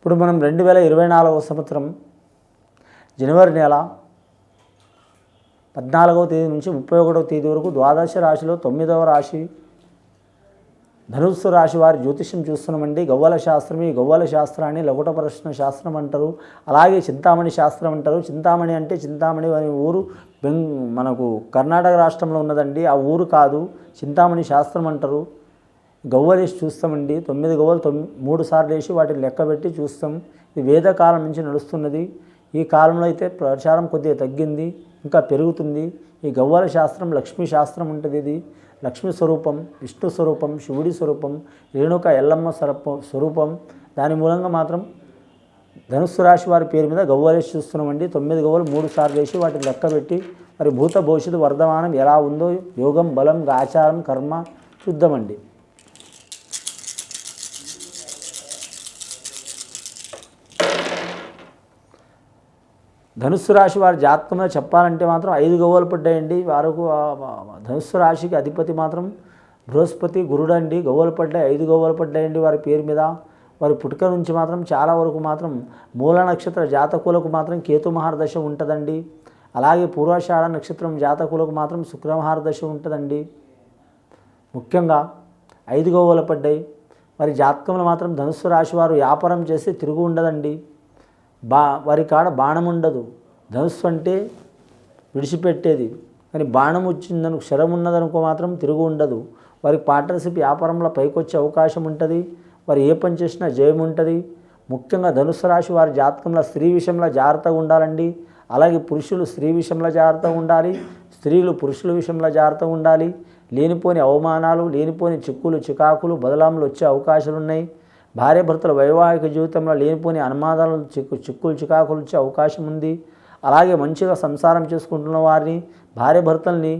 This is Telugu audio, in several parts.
ఇప్పుడు మనం రెండు వేల ఇరవై నాలుగవ సంవత్సరం జనవరి నెల పద్నాలుగవ తేదీ నుంచి ముప్పై ఒకటవ తేదీ వరకు ద్వాదశ రాశిలో తొమ్మిదవ రాశి ధనుస్సు రాశి వారి జ్యోతిష్యం చూస్తున్నామండి. గవ్వల శాస్త్రం ఈ గవ్వల శాస్త్రాన్ని లఘుట ప్రశ్న శాస్త్రం అంటారు. అలాగే చింతామణి శాస్త్రం అంటారు. చింతామణి అంటే చింతామణి అనే ఊరు బెంగ్ మనకు కర్ణాటక రాష్ట్రంలో ఉన్నదండి. ఆ ఊరు కాదు చింతామణి శాస్త్రం అంటారు. గవ్వలేసి చూస్తామండి. తొమ్మిది గవ్వలు తొమ్మిది మూడు సార్లు వేసి వాటిని లెక్క పెట్టి చూస్తాం. ఇది వేదకాలం నుంచి నడుస్తున్నది. ఈ కాలంలో అయితే ప్రచారం కొద్దిగా తగ్గింది. ఇంకా పెరుగుతుంది. ఈ గవ్వల శాస్త్రం లక్ష్మీ శాస్త్రం ఉంటుంది ఇది. లక్ష్మీ స్వరూపం విష్ణు స్వరూపం శివుడి స్వరూపం రేణుక ఎల్లమ్మ స్వరూపం స్వరూపం. దాని మూలంగా మాత్రం ధనుస్సు రాశి వారి పేరు మీద గవ్వలేసి చూస్తున్నామండి. తొమ్మిది గవ్వలు మూడు సార్లు వేసి వాటిని లెక్క పెట్టి మరి భూత భవిష్యత్తు వర్ధమానం ఎలా ఉందో యోగం బలం ఆచారం కర్మ చూద్దామండి. ధనుస్సు రాశి వారి జాతకంలో చెప్పాలంటే మాత్రం ఐదు గవ్వలు పడ్డాయండి. వారికి ధనుస్సు రాశికి అధిపతి మాత్రం బృహస్పతి గురుడండి. గవ్వలు పడ్డాయి ఐదు గవ్వలు పడ్డాయండి వారి పేరు మీద. వారి పుట్టుక నుంచి మాత్రం చాలా వరకు మాత్రం మూల నక్షత్ర జాతకులకు మాత్రం కేతు మహారదశ ఉంటుందండి. అలాగే పూర్వాషాఢ నక్షత్రం జాతకులకు మాత్రం శుక్రమహారదశ ఉంటుందండి. ముఖ్యంగా ఐదు గవ్వలు పడ్డాయి. మరి జాతకంలో మాత్రం ధనుస్సు రాశి వారు వ్యాపారం చేస్తే తిరుగు ఉండదండి. బా వారి కాడ బాణం ఉండదు ధనుస్సు అంటే విడిచిపెట్టేది. కానీ బాణం వచ్చిందను క్షరం ఉన్నదనుకో మాత్రం తిరుగు ఉండదు. వారికి పార్ట్నర్షిప్ వ్యాపారంలో పైకొచ్చే అవకాశం ఉంటుంది. వారు ఏ పని చేసినా జయం ఉంటుంది. ముఖ్యంగా ధనుసు రాశి వారి జాతకంలో స్త్రీ విషయంలో జాగ్రత్తగా ఉండాలండి. అలాగే పురుషులు స్త్రీ విషయంలో జాగ్రత్తగా ఉండాలి. స్త్రీలు పురుషుల విషయంలో జాగ్రత్తగా ఉండాలి. లేనిపోని అవమానాలు లేనిపోని చిక్కులు చికాకులు బదలాములు వచ్చే అవకాశాలు ఉన్నాయి భార్య భర్తల వైవాహిక జీవితంలో లేనిపోని అనుమానాలు చిక్కు చిక్కులు చికాకులు వచ్చే అవకాశం ఉంది. అలాగే మంచిగా సంసారం చేసుకుంటున్న వారిని భార్య భర్తల్ని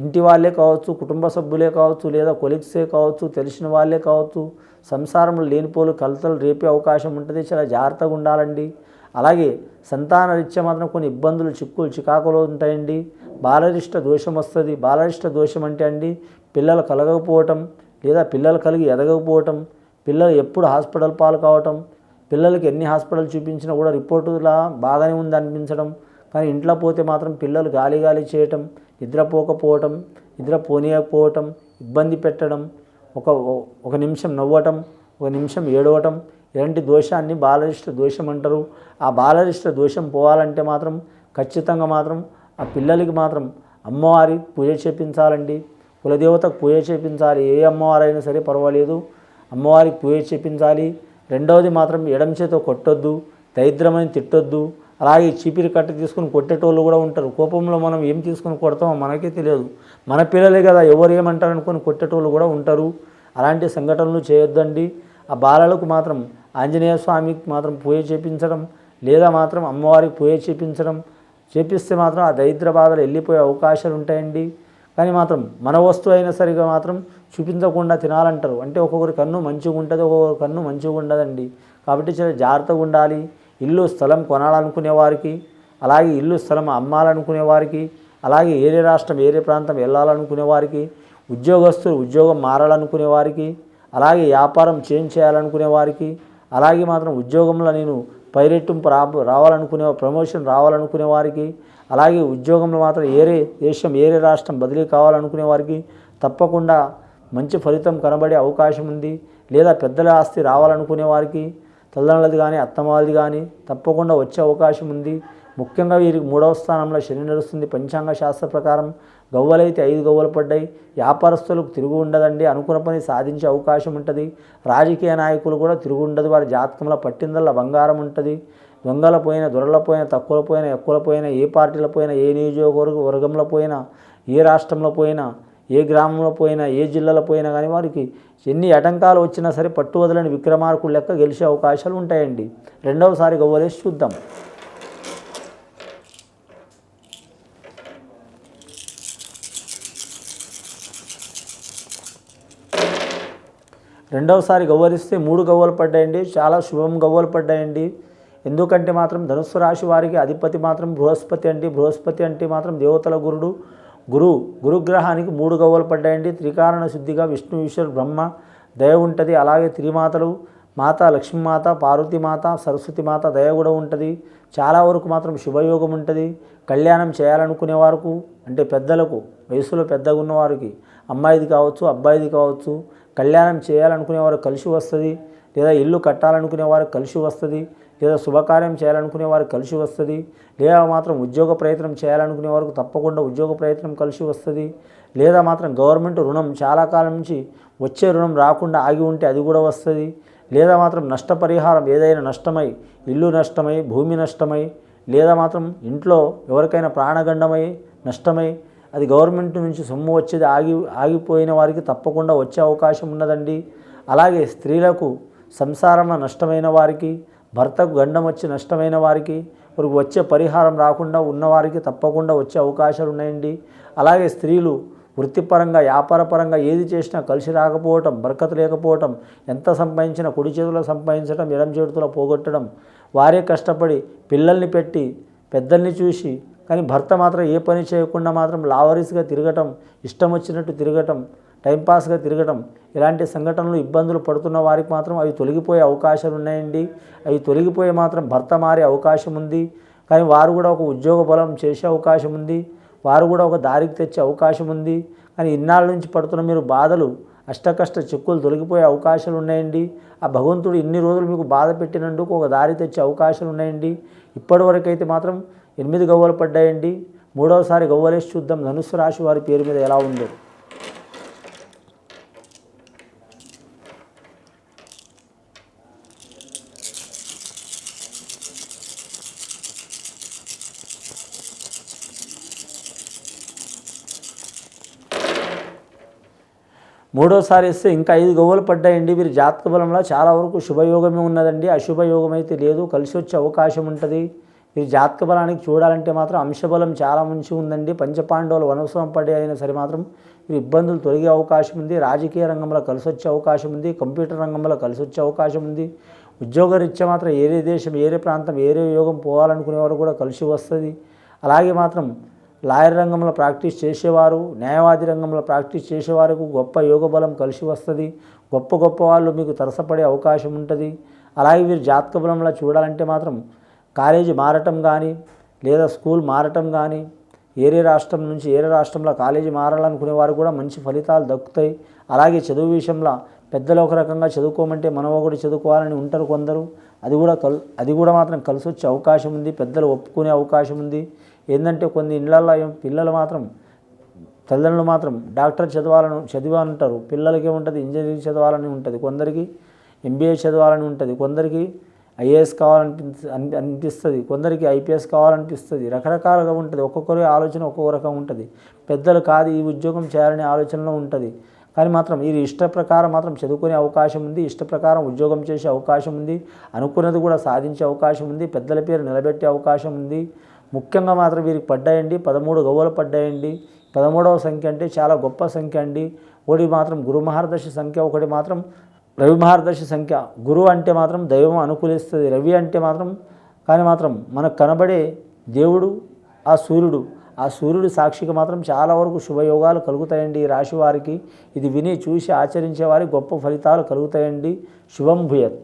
ఇంటి వాళ్ళే కావచ్చు కుటుంబ సభ్యులే కావచ్చు లేదా కొలిక్సే కావచ్చు తెలిసిన వాళ్ళే కావచ్చు సంసారంలో లేనిపోలు కలతలు రేపే అవకాశం ఉంటుంది. చాలా జాగ్రత్తగా ఉండాలండి. అలాగే సంతాన రీత్యా మాత్రం కొన్ని ఇబ్బందులు చిక్కులు చికాకులు ఉంటాయండి. బాలరిష్ట దోషం వస్తుంది. బాలరిష్ట దోషం అంటే అండి పిల్లలు కలగకపోవటం లేదా పిల్లలు కలిగి ఎదగకపోవటం పిల్లలు ఎప్పుడు హాస్పిటల్ పాలు కావటం పిల్లలకి ఎన్ని హాస్పిటల్ చూపించినా కూడా రిపోర్టులా బాగానే ఉంది అనిపించడం కానీ ఇంట్లో పోతే మాత్రం పిల్లలు గాలి గాలి చేయటం నిద్రపోకపోవటం నిద్ర పోనీయకపోవటం ఇబ్బంది పెట్టడం ఒక ఒక నిమిషం నవ్వటం ఒక నిమిషం ఏడవటం ఇలాంటి దోషాన్ని బాలరిష్ట దోషం అంటారు. ఆ బాలరిష్ట దోషం పోవాలంటే మాత్రం ఖచ్చితంగా మాత్రం ఆ పిల్లలకి మాత్రం అమ్మవారి పూజ చేపించాలండి. కులదేవతకు పూజ చేపించాలి. ఏ అమ్మవారైనా సరే పర్వాలేదు. అమ్మవారికి పూజ చేపించాలి. రెండవది మాత్రం ఎడం చేతో కొట్టొద్దు దరిద్రమని తిట్టొద్దు. అలాగే చీపిరి కట్ట తీసుకుని కొట్టేటోళ్ళు కూడా ఉంటారు. కోపంలో మనం ఏం తీసుకుని కొడతామో మనకే తెలియదు. మన పిల్లలే కదా ఎవరు ఏమంటారు అనుకొని కొట్టేటోళ్ళు కూడా ఉంటారు. అలాంటి సంఘటనలు చేయొద్దండి. ఆ బాలలకు మాత్రం ఆంజనేయ స్వామికి మాత్రం పూజ చేపించడం లేదా మాత్రం అమ్మవారికి పూజ చేపించడం చేపిస్తే మాత్రం ఆ దరిద్ర బాధలు వెళ్ళిపోయే అవకాశాలు ఉంటాయండి. కానీ మాత్రం మన వస్తువు అయినా సరిగా మాత్రం చూపించకుండా తినాలంటారు. అంటే ఒక్కొక్కరి కన్ను మంచిగా ఉంటుంది ఒక్కొక్కరి కన్ను మంచిగా ఉండదండి. కాబట్టి చాలా జాగ్రత్తగా ఉండాలి. ఇల్లు స్థలం కొనాలనుకునే వారికి అలాగే ఇల్లు స్థలం అమ్మాలనుకునే వారికి అలాగే ఏరే రాష్ట్రం ఏరే ప్రాంతం వెళ్ళాలనుకునే వారికి ఉద్యోగస్తులు ఉద్యోగం మారాలనుకునే వారికి అలాగే వ్యాపారం చేంజ్ చేయాలనుకునే వారికి అలాగే మాత్రం ఉద్యోగంలో నేను పైరెట్టింపు రా రావాలనుకునే ప్రమోషన్ రావాలనుకునే వారికి అలాగే ఉద్యోగంలో మాత్రం ఏరే దేశం ఏరే రాష్ట్రం బదిలీ కావాలనుకునే వారికి తప్పకుండా మంచి ఫలితం కనబడే అవకాశం ఉంది. లేదా పెద్దల ఆస్తి రావాలనుకునే వారికి తల్లిదండ్రులది కానీ అత్తమాలది కానీ తప్పకుండా వచ్చే అవకాశం ఉంది. ముఖ్యంగా వీరికి మూడవ స్థానంలో శని నడుస్తుంది. పంచాంగ శాస్త్ర ప్రకారం గవ్వలైతే ఐదు గవ్వలు పడ్డాయి. వ్యాపారస్తులకు తిరుగు ఉండదండి. అనుకున్న పని సాధించే అవకాశం ఉంటుంది. రాజకీయ నాయకులు కూడా తిరుగు ఉండదు. వారి జాతకంలో పట్టిందల్లా బంగారం ఉంటుంది. దొంగల పోయిన దొరల పోయిన తక్కువల పోయిన ఎక్కువల పోయిన ఏ పార్టీల పోయినా ఏ నియోజకవర్గ వర్గంలో పోయినా ఏ రాష్ట్రంలో పోయినా ఏ గ్రామంలో పోయినా ఏ జిల్లాలో పోయినా కానీ వారికి ఎన్ని ఆటంకాలు వచ్చినా సరే పట్టు వదలని విక్రమార్కుడు లెక్క గెలిచే అవకాశాలు ఉంటాయండి. రెండవసారి గవ్వలేసి చూద్దాం. రెండవసారి గవ్వరిస్తే మూడు గవ్వలు పడ్డాయండి. చాలా శుభం గవ్వలు పడ్డాయండి. ఎందుకంటే మాత్రం ధనుస్సు రాశి వారికి అధిపతి మాత్రం బృహస్పతి అండి. బృహస్పతి అంటే మాత్రం దేవతల గురుడు. గురు గురుగ్రహానికి మూడు గవ్వలు పడ్డాయండి. త్రికారణ శుద్ధిగా విష్ణు ఈశ్వర్ బ్రహ్మ దయ ఉంటుంది. అలాగే త్రిమాతలు మాత లక్ష్మీమాత పార్వతీమాత సరస్వతి మాత దయ కూడా ఉంటుంది. చాలా వరకు మాత్రం శుభయోగం ఉంటుంది. కళ్యాణం చేయాలనుకునే వారికి అంటే పెద్దలకు వయసులో పెద్దగా ఉన్నవారికి అమ్మాయిది కావచ్చు అబ్బాయిది కావచ్చు కళ్యాణం చేయాలనుకునే వారు కలిసి వస్తుంది. లేదా ఇల్లు కట్టాలనుకునే వారికి కలిసి వస్తుంది. లేదా శుభకార్యం చేయాలనుకునే వారికి కలిసి వస్తుంది లేదా మాత్రం ఉద్యోగ ప్రయత్నం చేయాలనుకునే వారికి తప్పకుండా ఉద్యోగ ప్రయత్నం కలిసి వస్తుంది లేదా మాత్రం గవర్నమెంట్ రుణం చాలా కాలం నుంచి వచ్చే రుణం రాకుండా ఆగి ఉంటే అది కూడా వస్తుంది లేదా మాత్రం నష్టపరిహారం ఏదైనా నష్టమై ఇల్లు నష్టమై భూమి నష్టమై లేదా మాత్రం ఇంట్లో ఎవరికైనా ప్రాణగండమై నష్టమై అది గవర్నమెంట్ నుంచి సొమ్ము వచ్చేది ఆగి ఆగిపోయిన వారికి తప్పకుండా వచ్చే అవకాశం ఉన్నదండి. అలాగే స్త్రీలకు సంసారంలో నష్టమైన వారికి భర్తకు గండం వచ్చి నష్టమైన వారికి వారికి వచ్చే పరిహారం రాకుండా ఉన్నవారికి తప్పకుండా వచ్చే అవకాశాలు ఉన్నాయండి. అలాగే స్త్రీలు వృత్తిపరంగా వ్యాపారపరంగా ఏది చేసినా కలిసి రాకపోవటం బరకత లేకపోవటం ఎంత సంపాదించినా కుడి చేతుల సంపాదించడం ఎడం చేతుల పోగొట్టడం వారే కష్టపడి పిల్లల్ని పెట్టి పెద్దల్ని చూసి కానీ భర్త మాత్రం ఏ పని చేయకుండా మాత్రం లావరీస్గా తిరగటం ఇష్టం వచ్చినట్టు తిరగటం టైంపాస్గా తిరగటం. ఇలాంటి సంఘటనలు ఇబ్బందులు పడుతున్న వారికి మాత్రం అవి తొలగిపోయే అవకాశాలు ఉన్నాయండి. అవి తొలగిపోయే మాత్రం భర్త మారే అవకాశం ఉంది. కానీ వారు కూడా ఒక ఉద్యోగ బలం చేసే అవకాశం ఉంది. వారు కూడా ఒక దారికి తెచ్చే అవకాశం ఉంది. కానీ ఇన్నాళ్ళ నుంచి పడుతున్న మీరు బాధలు అష్టకష్ట చిక్కులు తొలగిపోయే అవకాశాలు ఉన్నాయండి. ఆ భగవంతుడు ఇన్ని రోజులు మీకు బాధ పెట్టినందుకు ఒక దారి తెచ్చే అవకాశాలు ఉన్నాయండి. ఇప్పటివరకైతే అయితే మాత్రం ఎనిమిది గవ్వలు పడ్డాయండి. మూడవసారి గవ్వలేసి చూద్దాం. ధనుసు రాశి వారి పేరు మీద ఎలా ఉందో. మూడోసారి ఇస్తే ఇంకా ఐదు గవ్వలు పడ్డాయండి. వీరి జాతక బలంలో చాలా వరకు శుభయోగమే ఉన్నదండి. అశుభయోగం అయితే లేదు. కలిసి వచ్చే అవకాశం ఉంటుంది. వీరి జాతక బలానికి చూడాలంటే మాత్రం అంశబలం చాలా మంచి ఉందండి. పంచపాండవులు వనవసరం పడే అయినా సరే మాత్రం వీరి ఇబ్బందులు తొలగే అవకాశం ఉంది. రాజకీయ రంగంలో కలిసి వచ్చే అవకాశం ఉంది. కంప్యూటర్ రంగంలో కలిసి వచ్చే అవకాశం ఉంది. ఉద్యోగరీత్యా మాత్రం ఏరే దేశం ఏరే ప్రాంతం ఏరే యోగం పోవాలనుకునేవారు కూడా కలిసి వస్తుంది. అలాగే మాత్రం లాయర్ రంగంలో ప్రాక్టీస్ చేసేవారు న్యాయవాది రంగంలో ప్రాక్టీస్ చేసేవారికి గొప్ప యోగ బలం కలిసి వస్తుంది. గొప్ప గొప్ప వాళ్ళు మీకు తరసపడే అవకాశం ఉంటుంది. అలాగే వీరు జాతక బలంలో చూడాలంటే మాత్రం కాలేజీ మారటం కానీ లేదా స్కూల్ మారటం కానీ ఏరే రాష్ట్రం నుంచి ఏరే రాష్ట్రంలో కాలేజీ మారాలనుకునే వారు కూడా మంచి ఫలితాలు దక్కుతాయి. అలాగే చదువు విషయంలో పెద్దలు ఒక రకంగా చదువుకోమంటే మనం ఒకటి చదువుకోవాలని ఉంటారు కొందరు. అది కూడా కల్ అది కూడా మాత్రం కలిసి వచ్చే అవకాశం ఉంది. పెద్దలు ఒప్పుకునే అవకాశం ఉంది. ఏంటంటే కొన్ని ఇళ్ళల్లో పిల్లలు మాత్రం తల్లిదండ్రులు మాత్రం డాక్టర్ చదవాలని చదివాలంటారు పిల్లలకి ఏముంటుంది? ఇంజనీరింగ్ చదవాలని ఉంటుంది. కొందరికి ఎంబీఏ చదవాలని ఉంటుంది. కొందరికి ఐఏఎస్ కావాలనిపి అనిపిస్తుంది. కొందరికి ఐపీఎస్ కావాలనిపిస్తుంది. రకరకాలుగా ఉంటుంది. ఒక్కొక్కరి ఆలోచన ఒక్కొక్క రకం ఉంటుంది. పెద్దలు కాదు ఈ ఉద్యోగం చేయాలనే ఆలోచనలో ఉంటుంది. కానీ మాత్రం వీరి ఇష్ట ప్రకారం మాత్రం చదువుకునే అవకాశం ఉంది. ఇష్ట ప్రకారం ఉద్యోగం చేసే అవకాశం ఉంది. అనుకున్నది కూడా సాధించే అవకాశం ఉంది. పెద్దల పేరు నిలబెట్టే అవకాశం ఉంది. ముఖ్యంగా మాత్రం వీరికి పడ్డాయండి. పదమూడు గవ్వలు పడ్డాయండి. పదమూడవ సంఖ్య అంటే చాలా గొప్ప సంఖ్య అండి. ఒకటి మాత్రం గురు మహారదర్శి సంఖ్య ఒకటి మాత్రం రవి మహారదర్శి సంఖ్య. గురువు అంటే మాత్రం దైవం అనుకూలిస్తుంది. రవి అంటే మాత్రం కానీ మాత్రం మనకు కనబడే దేవుడు ఆ సూర్యుడు. ఆ సూర్యుడు సాక్షికి మాత్రం చాలా వరకు శుభయోగాలు కలుగుతాయండి ఈ రాశి వారికి. ఇది విని చూసి ఆచరించే వారికి గొప్ప ఫలితాలు కలుగుతాయండి. శుభం భూయత్.